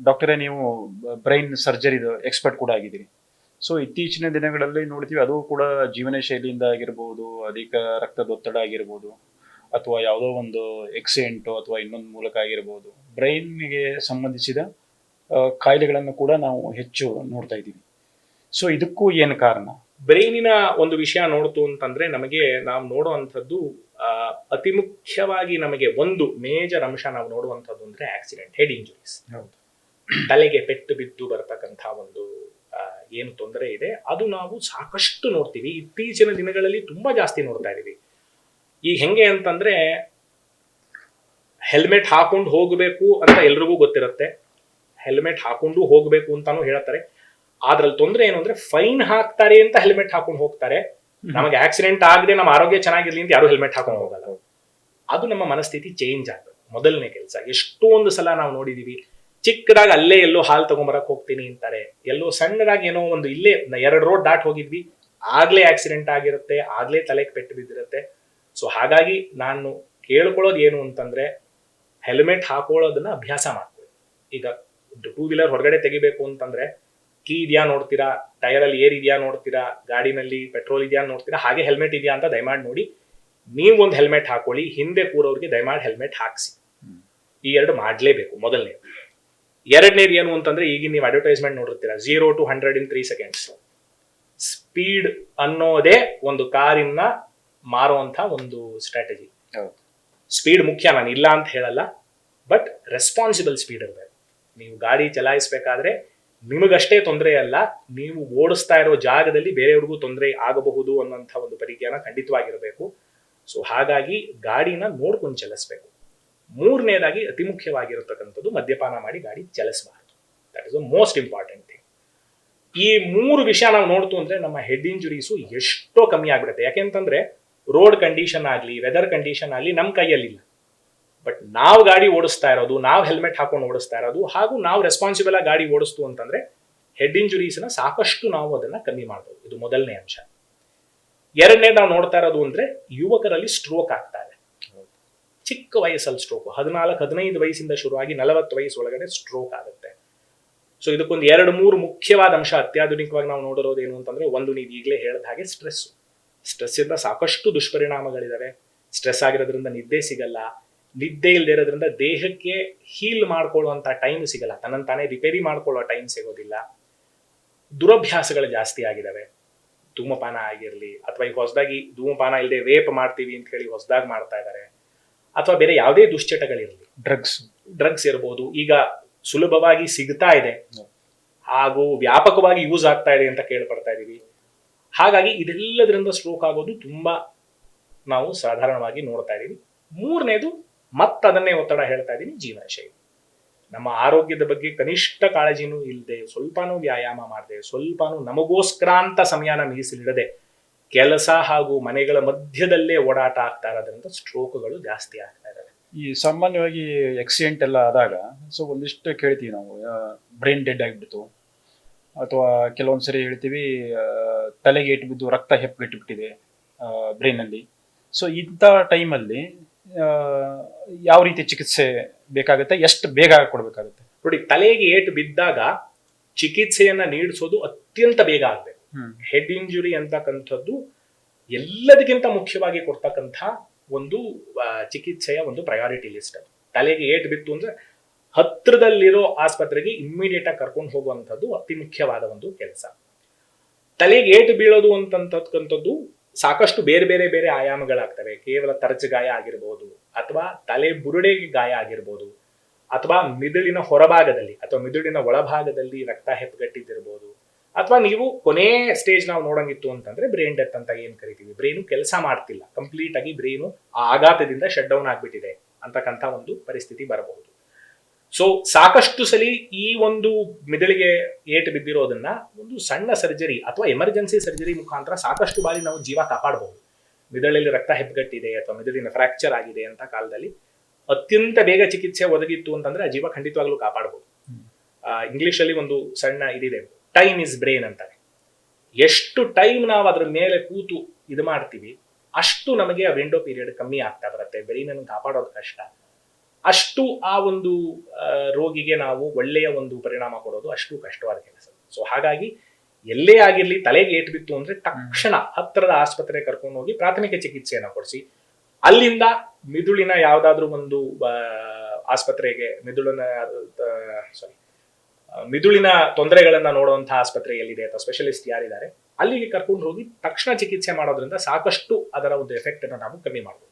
ಡಾಕ್ಟರೇ ನೀವು brain ಸರ್ಜರಿದು expert ಕೂಡ ಆಗಿದ್ದೀರಿ. ಸೊ ಇತ್ತೀಚಿನ ದಿನಗಳಲ್ಲಿ ನೋಡ್ತೀವಿ ಅದು ಕೂಡ ಜೀವನ ಶೈಲಿಯಿಂದ ಆಗಿರ್ಬೋದು ಅಧಿಕ ರಕ್ತದೊತ್ತಡ ಆಗಿರ್ಬೋದು ಅಥವಾ ಯಾವುದೋ ಒಂದು ಎಕ್ಸಿಡೆಂಟು ಅಥವಾ ಇನ್ನೊಂದು ಮೂಲಕ ಆಗಿರ್ಬೋದು ಬ್ರೈನ್ಗೆ ಸಂಬಂಧಿಸಿದ ಕಾಯಿಲೆಗಳನ್ನು ಕೂಡ ನಾವು ಹೆಚ್ಚು ನೋಡ್ತಾ ಇದ್ದೀವಿ. ಸೊ ಇದಕ್ಕೂ ಏನು ಕಾರಣ? ಬ್ರೈನಿನ ಒಂದು ವಿಷಯ ನೋಡ್ತು ಅಂತಂದ್ರೆ ನಮಗೆ ನಾವು ನೋಡುವಂಥದ್ದು ಅತಿ ಮುಖ್ಯವಾಗಿ ನಮಗೆ ಒಂದು ಮೇಜರ್ ಅಂಶ ನಾವು ನೋಡುವಂಥದ್ದು ಅಂದ್ರೆ ಆಕ್ಸಿಡೆಂಟ್ ಹೆಡ್ ಇಂಜುರೀಸ್ ಹೌದು. ತಲೆಗೆ ಪೆಟ್ಟು ಬಿದ್ದು ಬರ್ತಕ್ಕಂಥ ಒಂದು ಏನು ತೊಂದರೆ ಇದೆ. ಅದು ನಾವು ಸಾಕಷ್ಟು ನೋಡ್ತೀವಿ. ಇತ್ತೀಚಿನ ದಿನಗಳಲ್ಲಿ ತುಂಬಾ ಜಾಸ್ತಿ ನೋಡ್ತಾ ಇದೀವಿ. ಈಗ ಹೆಂಗೆ ಅಂತಂದ್ರೆ ಹೆಲ್ಮೆಟ್ ಹಾಕೊಂಡು ಹೋಗಬೇಕು ಅಂತ ಎಲ್ರಿಗೂ ಗೊತ್ತಿರುತ್ತೆ. ಹೆಲ್ಮೆಟ್ ಹಾಕೊಂಡು ಹೋಗಬೇಕು ಅಂತಾನು ಹೇಳ್ತಾರೆ. ಅದ್ರಲ್ಲಿ ತೊಂದರೆ ಏನು ಅಂದ್ರೆ ಫೈನ್ ಹಾಕ್ತಾರೆ ಅಂತ ಹೆಲ್ಮೆಟ್ ಹಾಕೊಂಡು ಹೋಗ್ತಾರೆ. ನಮಗೆ ಆಕ್ಸಿಡೆಂಟ್ ಆಗದೆ ನಮ್ಮ ಆರೋಗ್ಯ ಚೆನ್ನಾಗಿರ್ಲಿ ಅಂತ ಯಾರು ಹೆಲ್ಮೆಟ್ ಹಾಕೊಂಡು ಹೋಗಲ್ಲ. ಅದು ನಮ್ಮ ಮನಸ್ಥಿತಿ ಚೇಂಜ್ ಆಗ್ತದೆ ಮೊದಲನೇ ಕೆಲಸ. ಎಷ್ಟೊಂದು ಸಲ ನಾವು ನೋಡಿದೀವಿ ಚಿಕ್ಕದಾಗಿ ಅಲ್ಲೇ ಎಲ್ಲೋ ಹಾಲು ತಗೊಂಬರಕ್ ಹೋಗ್ತೀನಿ ಅಂತಾರೆ. ಎಲ್ಲೋ ಸಣ್ಣದಾಗಿ ಏನೋ ಒಂದು ಇಲ್ಲೇ ಎರಡು ರೋಡ್ ದಾಟ್ ಹೋಗಿದ್ವಿ. ಆಗ್ಲೇ ಆಕ್ಸಿಡೆಂಟ್ ಆಗಿರುತ್ತೆ, ಆಗ್ಲೇ ತಲೆಗೆ ಪೆಟ್ಟು ಬಿದ್ದಿರುತ್ತೆ. ಸೊ ಹಾಗಾಗಿ ನಾನು ಕೇಳ್ಕೊಳ್ಳೋದು ಏನು ಅಂತಂದ್ರೆ ಹೆಲ್ಮೆಟ್ ಹಾಕೊಳ್ಳೋದನ್ನ ಅಭ್ಯಾಸ ಮಾಡ್ಕೊಳ್ಳಿ. ಈಗ ಟೂ ವೀಲರ್ ಹೊರಗಡೆ ತೆಗಿಬೇಕು ಅಂತಂದ್ರೆ ಕೀ ಇದೆಯಾ ನೋಡ್ತೀರಾ ಟೈರ್ ಅಲ್ಲಿ ಏರ್ ಇದೆಯಾ ನೋಡ್ತೀರಾ, ಗಾಡಿನಲ್ಲಿ ಪೆಟ್ರೋಲ್ ಇದೆಯಾ ನೋಡ್ತೀರಾ, ಹಾಗೆ ಹೆಲ್ಮೆಟ್ ಇದೆಯಾ ಅಂತ ದಯಮಾಡಿ ನೋಡಿ. ನೀವು ಒಂದು ಹೆಲ್ಮೆಟ್ ಹಾಕೊಳ್ಳಿ, ಹಿಂದೆ ಕೂರೋರಿಗೆ ದಯಮಾಡಿ ಹೆಲ್ಮೆಟ್ ಹಾಕ್ಸಿ. ಈ ಎರಡು ಮಾಡಲೇಬೇಕು ಮೊದಲನೇ ಎರಡನೇದು ಏನು ಅಂತಂದ್ರೆ ಈಗ ನೀವು ಅಡ್ವರ್ಟೈಸ್ಮೆಂಟ್ ನೋಡಿರ್ತೀರಾ zero to hundred in three seconds speed ಅನ್ನೋದೇ ಒಂದು ಕಾರಿನ ಮಾರುವಂತ ಒಂದು ಸ್ಟ್ರಾಟಜಿ ಸ್ಪೀಡ್ ಮುಖ್ಯ ನಾನು ಇಲ್ಲ ಅಂತ ಹೇಳಲ್ಲ ಬಟ್ ರೆಸ್ಪಾನ್ಸಿಬಲ್ ಸ್ಪೀಡ್ ಇರಬೇಕು. ನೀವು ಗಾಡಿ ಚಲಾಯಿಸಬೇಕಾದ್ರೆ ನಿಮಗಷ್ಟೇ ತೊಂದರೆ ಅಲ್ಲ ನೀವು ಓಡಿಸ್ತಾ ಇರೋ ಜಾಗದಲ್ಲಿ ಬೇರೆಯವ್ರಿಗೂ ತೊಂದರೆ ಆಗಬಹುದು ಅನ್ನೋಂಥ ಒಂದು ಪರಿಜ್ಞಾನ ಖಂಡಿತವಾಗಿರಬೇಕು. ಸೊ ಹಾಗಾಗಿ ಗಾಡಿನ ನೋಡ್ಕೊಂಡು ಚಲಿಸ್ಬೇಕು. ಮೂರನೇದಾಗಿ ಅತಿ ಮುಖ್ಯವಾಗಿರತಕ್ಕಂಥದ್ದು ಮದ್ಯಪಾನ ಮಾಡಿ ಗಾಡಿ ಚಲಿಸಬಾರದು. That is the most important thing ಈ ಮೂರು ವಿಷಯ ನಾವು ನೋಡ್ತು ಅಂದ್ರೆ ನಮ್ಮ ಹೆಡ್ ಇಂಜುರೀಸು ಎಷ್ಟೋ ಕಮ್ಮಿ ಆಗ್ಬಿಡುತ್ತೆ. ಯಾಕೆಂತಂದ್ರೆ ರೋಡ್ ಕಂಡೀಷನ್ ಆಗಲಿ ವೆದರ್ ಕಂಡೀಷನ್ ಆಗಲಿ ನಮ್ಮ ಕೈಯಲ್ಲಿಲ್ಲ. ಬಟ್ ನಾವು ಗಾಡಿ ಓಡಿಸ್ತಾ ಇರೋದು, ನಾವು ಹೆಲ್ಮೆಟ್ ಹಾಕೊಂಡು ಓಡಿಸ್ತಾ ಇರೋದು, ಹಾಗೂ ನಾವು ರೆಸ್ಪಾನ್ಸಿಬಲ್ ಆಗಿ ಗಾಡಿ ಓಡಿಸ್ತು ಅಂತಂದ್ರೆ ಹೆಡ್ ಇಂಜುರೀಸ್ನ ಸಾಕಷ್ಟು ನಾವು ಅದನ್ನ ಕಮ್ಮಿ ಮಾಡ್ಬೋದು. ಇದು ಮೊದಲನೇ ಅಂಶ. ಎರಡನೇ ನಾವು ನೋಡ್ತಾ ಇರೋದು ಅಂದ್ರೆ ಯುವಕರಲ್ಲಿ ಸ್ಟ್ರೋಕ್ ಆಗ್ತಾ ಇದೆ. ಚಿಕ್ಕ ವಯಸ್ಸಲ್ಲಿ ಸ್ಟ್ರೋಕ್ ಹದಿನಾಲ್ಕು, ಹದಿನೈದು ವಯಸ್ಸಿಂದ ಶುರುವಾಗಿ ನಲವತ್ತು ವಯಸ್ಸು ಒಳಗಡೆ ಸ್ಟ್ರೋಕ್ ಆಗುತ್ತೆ. ಸೊ ಇದಕ್ಕೊಂದು ಎರಡು, ಮೂರು ಮುಖ್ಯವಾದ ಅಂಶ ಅತ್ಯಾಧುನಿಕವಾಗಿ ನಾವು ನೋಡಿರೋದು ಏನು ಅಂತಂದ್ರೆ ಒಂದು ನೀವು ಈಗಲೇ ಹೇಳಿದ ಹಾಗೆ ಸ್ಟ್ರೆಸ್ ಸ್ಟ್ರೆಸ್ ಇಂದ ಸಾಕಷ್ಟು ದುಷ್ಪರಿಣಾಮಗಳಿದಾವೆ. ಸ್ಟ್ರೆಸ್ ಆಗಿರೋದ್ರಿಂದ ನಿದ್ದೆ ಸಿಗಲ್ಲ. ನಿದ್ದೆ ಇಲ್ಲದೆ ಇರೋದ್ರಿಂದ ದೇಹಕ್ಕೆ ಹೀಲ್ ಮಾಡ್ಕೊಳ್ಳುವಂಥ ಟೈಮ್ ಸಿಗಲ್ಲ. ತನ್ನ ತಾನೇ ರಿಪೇರಿ ಮಾಡ್ಕೊಳ್ಳೋ ಟೈಮ್ ಸಿಗೋದಿಲ್ಲ. ದುರಭ್ಯಾಸಗಳು ಜಾಸ್ತಿ ಆಗಿದಾವೆ. ಧೂಮಪಾನ ಆಗಿರಲಿ ಅಥವಾ ಈಗ ಹೊಸದಾಗಿ ಧೂಮಪಾನ ಇಲ್ಲದೆ ರೇಪ್ ಮಾಡ್ತೀವಿ ಅಂತ ಹೇಳಿ ಹೊಸದಾಗಿ ಮಾಡ್ತಾ ಇದ್ದಾರೆ ಅಥವಾ ಬೇರೆ ಯಾವುದೇ ದುಶ್ಚಟಗಳಿರಲಿ. ಡ್ರಗ್ಸ್ ಡ್ರಗ್ಸ್ ಇರ್ಬೋದು. ಈಗ ಸುಲಭವಾಗಿ ಸಿಗ್ತಾ ಇದೆ. ಹಾಗೂ ವ್ಯಾಪಕವಾಗಿ ಯೂಸ್ ಆಗ್ತಾ ಇದೆ ಅಂತ ಕೇಳ್ಪಡ್ತಾ ಇದೀವಿ. ಹಾಗಾಗಿ ಇದೆಲ್ಲದರಿಂದ ಸ್ಟ್ರೋಕ್ ಆಗೋದು ತುಂಬಾ ನಾವು ಸಾಧಾರಣವಾಗಿ ನೋಡ್ತಾ ಇದೀವಿ. ಮೂರನೇದು ಮತ್ತದನ್ನೇ ಒತ್ತಡ ಹೇಳ್ತಾ ಇದ್ದೀನಿ ಜೀವನ ಶೈಲಿ ನಮ್ಮ ಆರೋಗ್ಯದ ಬಗ್ಗೆ ಕನಿಷ್ಠ ಕಾಳಜಿನೂ ಇಲ್ಲದೆ ಸ್ವಲ್ಪನೂ ವ್ಯಾಯಾಮ ಮಾಡದೆ ಸ್ವಲ್ಪನೂ ನಮಗೋಸ್ಕರ ಅಂತ ಸಮಯನ ಮೀಸಲಿಡದೆ ಕೆಲಸ ಹಾಗೂ ಮನೆಗಳ ಮಧ್ಯದಲ್ಲೇ ಓಡಾಟ ಆಗ್ತಾ ಇರೋದ್ರಿಂದ ಸ್ಟ್ರೋಕ್ಗಳು ಜಾಸ್ತಿ ಆಗ್ತಾ ಇದಾವೆ ಈ ಸಾಮಾನ್ಯವಾಗಿ ಆಕ್ಸಿಡೆಂಟ್ ಎಲ್ಲ ಆದಾಗ ಸೊ ಒಂದಿಷ್ಟು ಕೇಳ್ತೀವಿ ನಾವು ಬ್ರೈನ್ ಡೆಡ್ ಆಗಿಬಿಡ್ತು. ಅಥವಾ ಕೆಲವೊಂದು ಸರಿ ಹೇಳ್ತೀವಿ ತಲೆಗೆ ಏಟು ಬಿದ್ದು ರಕ್ತ ಹೆಪ್ಪಿಟ್ಬಿಟ್ಟಿದೆ ಬ್ರೈನಲ್ಲಿ ಸೊ ಇಂಥ ಟೈಮಲ್ಲಿ ಯಾವ ರೀತಿ ಚಿಕಿತ್ಸೆ ಬೇಕಾಗುತ್ತೆ ಎಷ್ಟು ಬೇಗ ಕೊಡಬೇಕಾಗುತ್ತೆ? ನೋಡಿ ತಲೆಗೆ ಏಟು ಬಿದ್ದಾಗ ಚಿಕಿತ್ಸೆಯನ್ನ ನೀಡಿಸೋದು ಅತ್ಯಂತ ಬೇಗ ಆಗ್ಬೇಕು. ಹೆಡ್ ಇಂಜುರಿ ಅಂತಕ್ಕಂಥದ್ದು ಎಲ್ಲದಕ್ಕಿಂತ ಮುಖ್ಯವಾಗಿ ಕೊಡ್ತಕ್ಕಂಥ ಒಂದು ಚಿಕಿತ್ಸೆಯ ಒಂದು ಪ್ರಯಾರಿಟಿ ಲಿಸ್ಟ್ ಅದು. ತಲೆಗೆ ಏಟ್ ಬಿತ್ತು ಅಂದ್ರೆ ಹತ್ತಿರದಲ್ಲಿರೋ ಆಸ್ಪತ್ರೆಗೆ ಇಮ್ಮಿಡಿಯೇಟ್ ಆಗಿ ಕರ್ಕೊಂಡು ಹೋಗುವಂಥದ್ದು ಅತಿ ಮುಖ್ಯವಾದ ಒಂದು ಕೆಲಸ. ತಲೆಗೆ ಏಟು ಬೀಳೋದು ಅಂತಕ್ಕಂಥದ್ದು ಸಾಕಷ್ಟು ಬೇರೆ ಬೇರೆ ಬೇರೆ ಆಯಾಮಗಳಾಗ್ತವೆ. ಕೇವಲ ತರಚು ಗಾಯ ಆಗಿರ್ಬೋದು ಅಥವಾ ತಲೆ ಬುರುಡೆಗೆ ಗಾಯ ಆಗಿರ್ಬೋದು ಅಥವಾ ಮಿದುಳಿನ ಹೊರಭಾಗದಲ್ಲಿ ಅಥವಾ ಮಿದುಳಿನ ಒಳಭಾಗದಲ್ಲಿ ರಕ್ತ ಹೆಪ್ಪುಗಟ್ಟಿದ್ದಿರ್ಬೋದು ಅಥವಾ ನೀವು ಕೊನೆ ಸ್ಟೇಜ್ ನಾವು ನೋಡಂಗಿತ್ತು ಅಂತಂದ್ರೆ ಬ್ರೈನ್ ಡೆತ್ ಅಂತ ಏನ್ ಕರಿತೀವಿ? ಬ್ರೈನು ಕೆಲಸ ಮಾಡ್ತಿಲ್ಲ. ಕಂಪ್ಲೀಟ್ ಆಗಿ ಬ್ರೈನು ಆ ಆಘಾತದಿಂದ ಶಟ್ ಡೌನ್ ಆಗಿಬಿಟ್ಟಿದೆ ಅಂತಕ್ಕಂಥ ಒಂದು ಪರಿಸ್ಥಿತಿ ಬರಬಹುದು. ಸೊ ಸಾಕಷ್ಟು ಸಲಿ ಈ ಒಂದು ಮಿದುಳಿಗೆ ಏಟು ಬಿದ್ದಿರೋದನ್ನ ಒಂದು ಸಣ್ಣ ಸರ್ಜರಿ ಅಥವಾ ಎಮರ್ಜೆನ್ಸಿ ಸರ್ಜರಿ ಮುಖಾಂತರ ಸಾಕಷ್ಟು ಬಾರಿ ನಾವು ಜೀವ ಕಾಪಾಡಬಹುದು ಮಿದಳಲ್ಲಿ ರಕ್ತ ಹೆಪ್ಪುಗಟ್ಟಿದೆ ಅಥವಾ ಮೆದುಳಿನ ಫ್ರಾಕ್ಚರ್ ಆಗಿದೆ ಅಂತ ಕಾಲದಲ್ಲಿ ಅತ್ಯಂತ ಬೇಗ ಚಿಕಿತ್ಸೆ ಒದಗಿತ್ತು ಅಂತಂದ್ರೆ ಆ ಜೀವ ಖಂಡಿತವಾಗ್ಲೂ ಕಾಪಾಡಬಹುದು ಇಂಗ್ಲಿಷ್ ಅಲ್ಲಿ ಒಂದು ಸಣ್ಣ ಇದಿದೆ. ಟೈಮ್ ಇಸ್ ಬ್ರೈನ್ ಅಂತಾರೆ. ಎಷ್ಟು ಟೈಮ್ ನಾವು ಅದ್ರ ಮೇಲೆ ಕೂತು ಇದು ಮಾಡ್ತೀವಿ, ಅಷ್ಟು ನಮಗೆ ಆ ವಿಂಡೋ ಪೀರಿಯಡ್ ಕಮ್ಮಿ ಆಗ್ತಾ ಬರುತ್ತೆ. ಬ್ರೈನನ್ನು ಕಾಪಾಡೋದು ಕಷ್ಟ. ಅಷ್ಟು ಆ ಒಂದು ರೋಗಿಗೆ ನಾವು ಒಳ್ಳೆಯ ಒಂದು ಪರಿಣಾಮ ಕೊಡೋದು ಅಷ್ಟು ಕಷ್ಟವಾದ ಕೆಲಸ. ಸೊ ಹಾಗಾಗಿ ಎಲ್ಲೇ ಆಗಿರ್ಲಿ, ತಲೆಗೆ ಏಟ್ ಬಿತ್ತು ಅಂದ್ರೆ ತಕ್ಷಣ ಹತ್ತಿರದ ಆಸ್ಪತ್ರೆ ಕರ್ಕೊಂಡು ಹೋಗಿ ಪ್ರಾಥಮಿಕ ಚಿಕಿತ್ಸೆಯನ್ನ ಕೊಡಿಸಿ. ಅಲ್ಲಿಂದ ಮಿದುಳಿನ ಯಾವ್ದಾದ್ರು ಒಂದು ಆಸ್ಪತ್ರೆಗೆ, ಮಿದುಳಿನ ಸಾರಿ ಮಿದುಳಿನ ತೊಂದರೆಗಳನ್ನ ನೋಡುವಂತಹ ಆಸ್ಪತ್ರೆ ಎಲ್ಲಿದೆ ಅಥವಾ ಸ್ಪೆಷಲಿಸ್ಟ್ ಯಾರಿದ್ದಾರೆ, ಅಲ್ಲಿಗೆ ಕರ್ಕೊಂಡು ಹೋಗಿ ತಕ್ಷಣ ಚಿಕಿತ್ಸೆ ಮಾಡೋದ್ರಿಂದ ಸಾಕಷ್ಟು ಅದರ ಒಂದು ಎಫೆಕ್ಟ್ ಅನ್ನು ನಾವು ಕಮ್ಮಿ ಮಾಡಬಹುದು